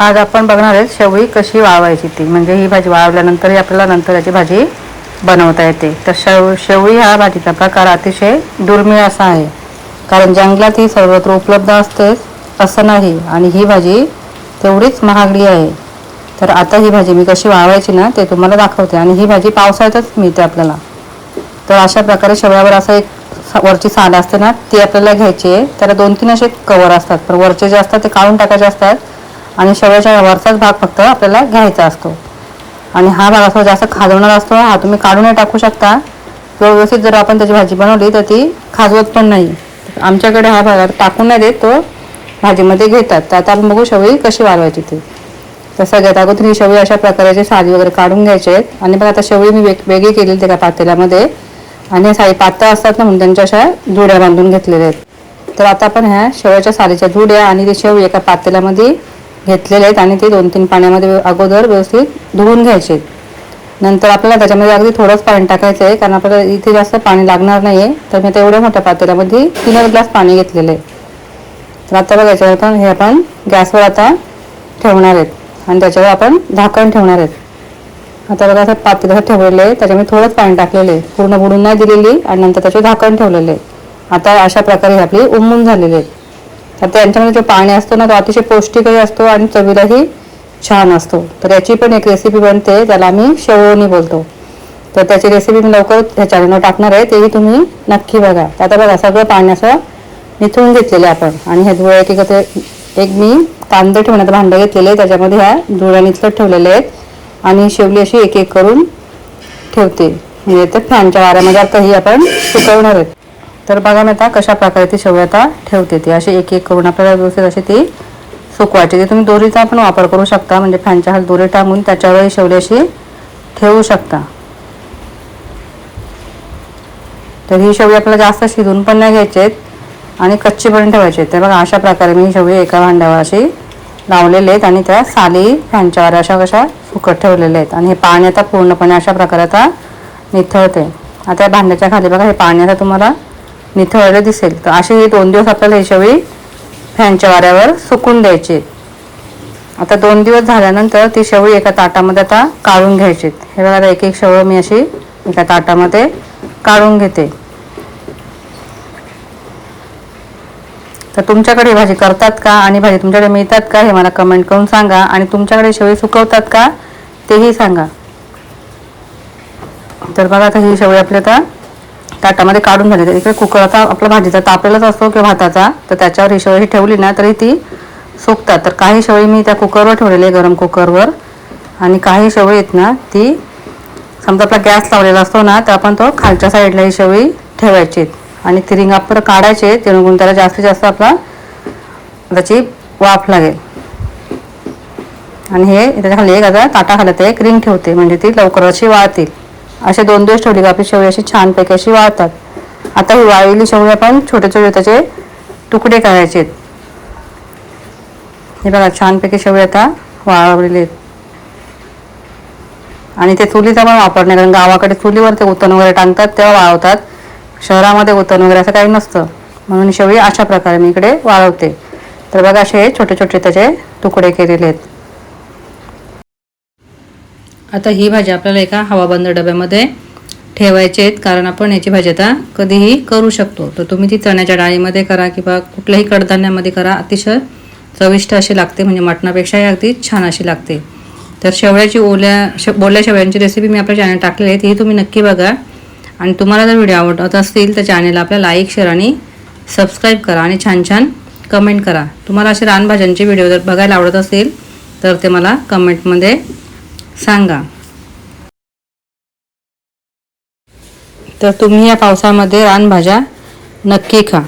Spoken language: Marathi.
आज आपण बघणार आहे शेवळी कशी वाळवायची ती. म्हणजे ही भाजी वाळवल्यानंतर आपल्याला नंतर याची भाजी बनवता येते. तर शेव शेवळी हा भाजीचा प्रकार अतिशय दुर्मिळ असा आहे. कारण जंगलात ही सर्वत्र उपलब्ध असतेच असं नाही. आणि ही भाजी तेवढीच महागडी आहे. तर आता ही भाजी मी कशी वाळवायची ना ते तुम्हाला दाखवते. आणि ही भाजी पावसाळ्यातच मिळते आपल्याला. तर अशा प्रकारे शेवळ्यावर असं एक वरची साल असते ना ती आपल्याला घ्यायची आहे. त्याला दोन तीन असे कवर असतात. पण वरचे जे असतात ते काढून टाकायचे असतात. आणि शेवयाच्या वरचाच भाग फक्त आपल्याला घ्यायचा असतो. आणि हा भाग असा जास्त खाजवणार असतो हा तुम्ही काढूनही टाकू शकता. किंवा व्यवस्थित जर आपण त्याची भाजी बनवली तर ती खाजवत पण नाही. आमच्याकडे हा भाग टाकून नाही देत तो भाजीमध्ये घेतात. तर आता आपण बघू शेवळी कशी वाढवायची ती. तर सगळ्यात अगोदर ही शेवळी अशा प्रकारचे साली वगैरे काढून घ्यायचे आहेत. आणि मग आता शेवळी मी वेग वेगळी केलेली त्या पातेल्यामध्ये. आणि साई पातळ असतात ना म्हणून त्यांच्या अशा जुड्या बांधून घेतलेल्या आहेत. तर आता आपण ह्या शेवळ्याच्या सालीच्या जुड्या आणि ती शेवळी एका पातेल्यामध्ये घेतलेले आहेत आणि ते दोन तीन पाण्यामध्ये अगोदर व्यवस्थित धुवून घ्यायचे. नंतर आपल्याला त्याच्यामध्ये अगदी थोडंच पाणी टाकायचं आहे कारण आपल्याला इथे जास्त पाणी लागणार नाही आहे तर मी आता एवढ्या मोठ्या पातेल्यामध्ये तीनच ग्लास पाणी घेतलेलं आहे. तर आता बघायचं आपण हे आपण गॅसवर आता ठेवणार आहेत आणि त्याच्यावर आपण झाकण ठेवणार आहेत. आता बघा असं पातेलं ठेवलेलं आहे त्याच्यामध्ये थोडंच पाणी टाकलेलं आहे. पूर्ण बुडून नाही दिलेली आणि नंतर त्याचे झाकण ठेवलेले आहे. आता अशा प्रकारे हे आपली उमून झालेली आहेत. तर त्यांच्यामध्ये जो पाणी असतो ना तो अतिशय पौष्टिकही असतो आणि चवीलाही छान असतो. तर याची पण एक रेसिपी बनते त्याला आम्ही शेवळणी बोलतो. तर त्याची रेसिपी मी लवकर ह्या चॅनलवर टाकणार आहे तेही तुम्ही नक्की बघा. आता बघा सगळं पाणी असं निथळून घेतलेले आपण. आणि हे धुळे एक एक एक मी कांदे ठेवण्याचं भांडं घेतलेले आहे त्याच्यामध्ये ह्या धुळ्या निथळत ठेवलेले आहेत. आणि शेवली अशी एक एक करून ठेवते. म्हणजे तर फॅनच्या वाऱ्यामध्ये आता ही आपण सुकवणार आहेत. तर बघा मी आता कशा प्रकारे ती शेवया आता ठेवते ती. अशी एक एक करून आपल्याला व्यवस्थित अशी ती सुकवायची. ते तुम्ही दोरीचा पण वापर करू शकता. म्हणजे फॅनच्या हात दोरी टांगून त्याच्यावर ही शेवली अशी ठेवू शकता. तर ही शेवळी आपल्याला जास्त शिजून पण नाही घ्यायचे आहेत आणि कच्ची पण ठेवायची आहेत. तर बघा अशा प्रकारे मी ही शेवळी एका भांड्यावर अशी लावलेले आहेत आणि त्या साली फॅनच्यावर अशा कशा सुकत ठेवलेल्या आहेत. आणि हे पाणी आता पूर्णपणे अशा प्रकारे आता निथळते. आता या भांड्याच्या खाली बघा हे पाणी आता तुम्हाला निथळलं दिसेल. तर असे हे दोन दिवस आपल्याला ही शेवळी फॅनच्या वाऱ्यावर सुकून द्यायची. आता दोन दिवस झाल्यानंतर ती शेवळी एका ताटामध्ये आता काढून घ्यायची. हे बघा एक एक शेवळ मी अशी एका ताटामध्ये काढून घेते. तर तुमच्याकडे भाजी करतात का? आणि भाजी तुमच्याकडे मिळतात का? हे मला कमेंट करून सांगा. आणि तुमच्याकडे शेवळी सुकवतात का? तेही सांगा. तर बघा आता ही शेवळी आपली आता ताटामध्ये काढून झाले तर इकडे कुकर आता आपला भाजीचा तापलेलाच असतो किंवा भाताचा तर त्याच्यावर ही शेवळी ठेवली ना तरी ती सुकतात. तर काही शेवळी मी त्या कुकरवर ठेवलेली आहे गरम कुकरवर. आणि काही शेवळी आहेत ना ती समजा आपला गॅस लावलेला असतो ना तर आपण तो खालच्या साईडला ही शेवळी ठेवायची. आणि ती रिंग आपण काढायचे जेणेकरून त्याला जास्तीत जास्त आपला त्याची वाफ लागेल. आणि हे त्याच्याखाली एक आता ताटाखाली ते एक रिंग ठेवते म्हणजे ती लवकर अशी वाळतील. असे दोन दिवस ठेवले का आपली शेवळी अशी छानपैकी अशी वाळतात. आता ही वाळलेली शेवळी आपण छोटे छोटे त्याचे तुकडे करायचे आहेत. हे बघा छानपैकी शेवळी आता वाळवलेले आहेत. आणि ते चुलीचा पण वापर नाही कारण गावाकडे चुलीवर ते उतण वगैरे टांगतात तेव्हा वाळवतात. शहरामध्ये उतण वगैरे असं काही नसतं. म्हणून शेवळी अशा प्रकारे मी इकडे वाळवते. तर बघा असे छोटे छोटे त्याचे तुकडे केलेले आहेत. आता ही भाजी आपल्याला एका हवाबंद डब्यामध्ये ठेवायचे आहेत कारण आपण याची भाजी आता कधीही करू शकतो. तर तुम्ही ती चण्याच्या डाळीमध्ये करा किंवा कुठल्याही कडधान्यामध्ये करा अतिशय चविष्ट अशी लागते म्हणजे मटणापेक्षाही अगदी छान अशी लागते. तर शेवळ्याची ओल्या श बोल्या शेवळ्यांची रेसिपी मी आपल्या चॅनल टाकलेली आहे तीही तुम्ही नक्की बघा. आणि तुम्हाला जर व्हिडिओ आवडत असतील तर चॅनलला आपल्या लाईक शेअर आणि सबस्क्राईब करा आणि छान छान कमेंट करा. तुम्हाला असे रानभाज्यांचे व्हिडिओ जर बघायला आवडत असतील तर ते मला कमेंटमध्ये सांगा. तर तुम्ही या पावसामध्ये रानभाज्या नक्की खा.